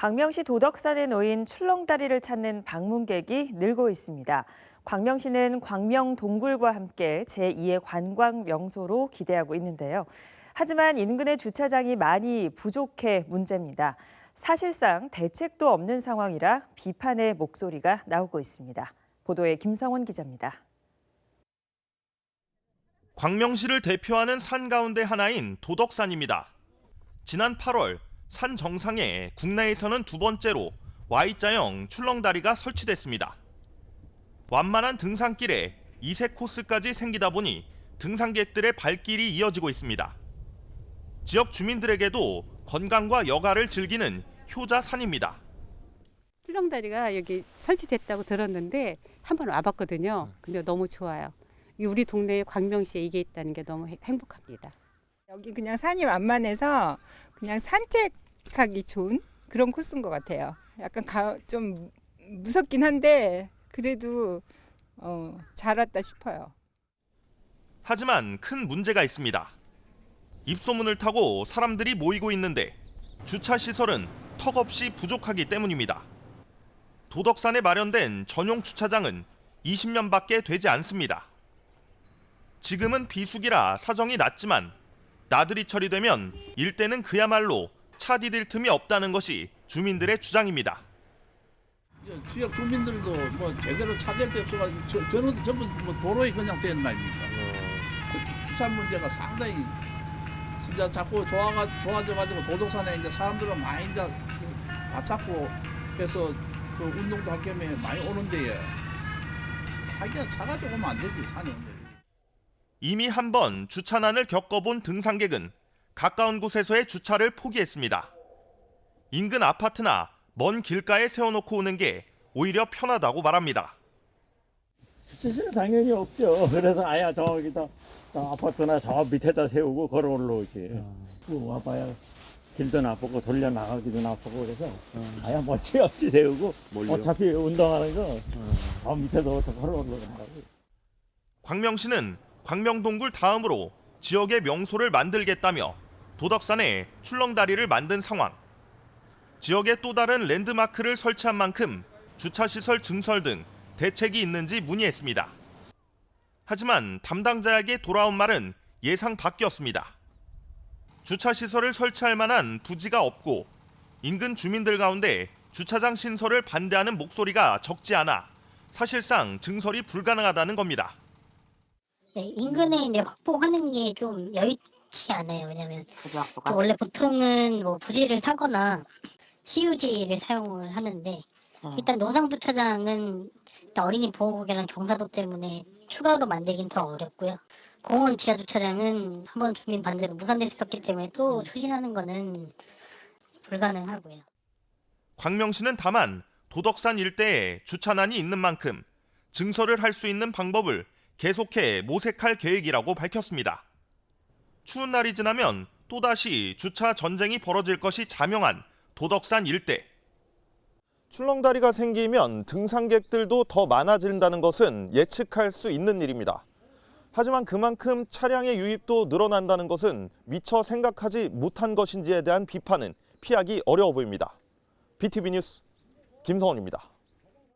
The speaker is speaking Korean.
광명시 도덕산에 놓인 출렁다리를 찾는 방문객이 늘고 있습니다. 광명시는 광명 동굴과 함께 제2의 관광 명소로 기대하고 있는데요. 하지만 인근의 주차장이 많이 부족해 문제입니다. 사실상 대책도 없는 상황이라 비판의 목소리가 나오고 있습니다. 보도에 김성원 기자입니다. 광명시를 대표하는 산 가운데 하나인 도덕산입니다. 지난 8월 산 정상에 국내에서는 두 번째로 Y자형 출렁다리가 설치됐습니다. 완만한 등산길에 이색 코스까지 생기다 보니 등산객들의 발길이 이어지고 있습니다. 지역 주민들에게도 건강과 여가를 즐기는 효자산입니다. 출렁다리가 여기 설치됐다고 들었는데 한번 와봤거든요. 근데 너무 좋아요. 이 우리 동네 광명시에 이게 있다는 게 너무 행- 행복합니다. 여기 그냥 산이 완만해서 그냥 산책 하기 좋은 그런 코스인 것 같아요. 약간 가, 좀 무섭긴 한데 그래도 어, 잘 왔다 싶어요. 하지만 큰 문제가 있습니다. 입소문을 타고 사람들이 모이고 있는데 주차 시설은 턱없이 부족하기 때문입니다. 도덕산에 마련된 전용 주차장은 20년밖에 되지 않습니다. 지금은 비수기라 사정이 낮지만 나들이 처리되면 일대는 그야말로 차 디딜 틈이 없다는 것이 주민들의 주장입니다. 지역 주민들도 뭐 제대로 찾을 데 없어가지고 저, 저는 전부 뭐 도로에 그냥 되는 거 아닙니까? 그 주, 주차 문제가 상당히 진짜 자꾸 좋아가 좋아져가지고 도덕산에 이제 사람들은 많이 이제 그 바찾고 해서 그 운동도 할 겸해 많이 오는데 하기가 차가 조금 안 되지 산이. 이미 한 번 주차난을 겪어본 등산객은 가까운 곳에서의 주차를 포기했습니다. 인근 아파트나 먼 길가에 세워놓고 오는 게 오히려 편하다고 말합니다. 주차실은 당연히 없죠. 그래서 아야 저기다 저 아파트나 저 밑에다 세우고 걸어 올라오지. 그 와봐야 길도 나쁘고 돌려 나가기도 나쁘고 그래서 아야 멋지 없이 세우고 어차피 운동하는 거저 밑에서부터 걸어 올라간다고. 광명시는 광명동굴 다음으로 지역의 명소를 만들겠다며 도덕산에 출렁다리를 만든 상황. 지역에 또 다른 랜드마크를 설치한 만큼 주차시설 증설 등 대책이 있는지 문의했습니다. 하지만 담당자에게 돌아온 말은 예상 밖이었습니다. 주차시설을 설치할 만한 부지가 없고 인근 주민들 가운데 주차장 신설을 반대하는 목소리가 적지 않아 사실상 증설이 불가능하다는 겁니다. 네, 인근에 이제 확보하는 게 좀 여의치 않아요. 왜냐면 또 원래 보통은 뭐 부지를 사거나 CU지를 사용을 하는데 일단 노상주차장은 일단 어린이 보호구역이랑 경사도 때문에 추가로 만들긴 더 어렵고요. 공원 지하 주차장은 한번 주민 반대로 무산됐었기 때문에 또 추진하는 거는 불가능하고요. 광명시는 다만 도덕산 일대에 주차난이 있는 만큼 증설을 할 수 있는 방법을 계속해 모색할 계획이라고 밝혔습니다. 추운 날이 지나면 또다시 주차 전쟁이 벌어질 것이 자명한 도덕산 일대. 출렁다리가 생기면 등산객들도 더 많아진다는 것은 예측할 수 있는 일입니다. 하지만 그만큼 차량의 유입도 늘어난다는 것은 미처 생각하지 못한 것인지에 대한 비판은 피하기 어려워 보입니다. BTV 뉴스 김성원입니다.